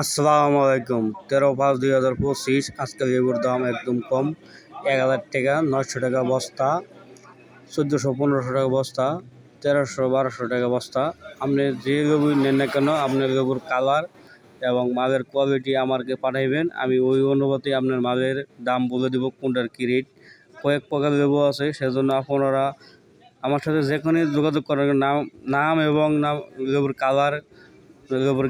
আসসালামু আলাইকুম। তেরো পাঁচ দুই হাজার পঁচিশ আজকে লেবুর দাম একদম কম। এক হাজার টাকা, নয়শো টাকা বস্তা, চোদ্দোশো, পনেরোশো টাকা বস্তা, তেরোশো, বারোশো টাকা বস্তা। আপনি যে লেবু নেন না কেন, আপনার লেবুর কালার এবং মালের কোয়ালিটি আমাকে পাঠাইবেন। আমি ওই অনুপাতে আপনার মালের দাম বলে দেবো, কোনটার কী রেট কয়েক প্রকার লেবু আছে, সেজন্য আপনারা আমার সাথে যে কোনো যোগাযোগ করার নাম নাম এবং নাম, লেবুর কালার লেবুর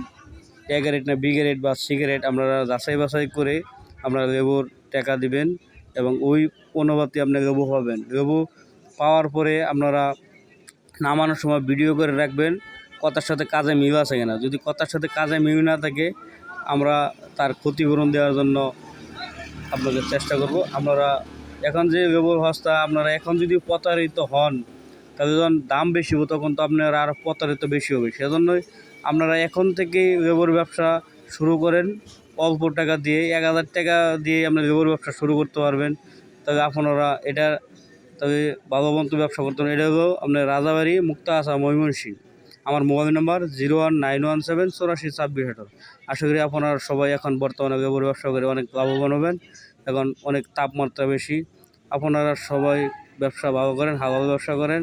এ গ্রেড না বি গ্রেড বা সি গ্রেড আপনারা যাচাই বাছাই করে আপনারা লেবুর টাকা দিবেন এবং ওই অনুপাতে আপনি লেবু পাবেন। লেবু পাওয়ার পরে আপনারা নামানোর সময় ভিডিও করে রাখবেন, কথার সাথে কাজে মিল আছে কিনা। যদি কথার সাথে কাজে মিল না থাকে, আমরা তার ক্ষতিপূরণ দেওয়ার জন্য আপনাদের চেষ্টা করব। আপনারা এখন যে লেবুর হস্তা আপনারা এখন যদি প্রতারিত হন তাহলে যখন দাম বেশি হবে, তখন তো আপনার আর প্রতারিত বেশি হবে। সেজন্যই আপনারা এখন থেকে লেবুর ব্যবসা শুরু করেন। অল্প টাকা দিয়ে, এক হাজার টাকা দিয়ে আপনি লেবুর ব্যবসা শুরু করতে পারবেন। তবে আপনারা এটা তবে ভালোবন্ত ব্যবসা করতে পারেন এটা হলো আপনার রাজাবাড়ি মুক্তা আসা ময়মনসিং। আমার mobile number zero one nine one seven চৌরাশি ছাব্বিশ আঠারো। আশা করি আপনারা সবাই এখন বর্তমানে লেবুর ব্যবসা করে অনেক লাভবান হবেন এখন অনেক তাপমাত্রা বেশি। আপনারা সবাই ব্যবসা ভালো করেন, হালাল ব্যবসা করেন।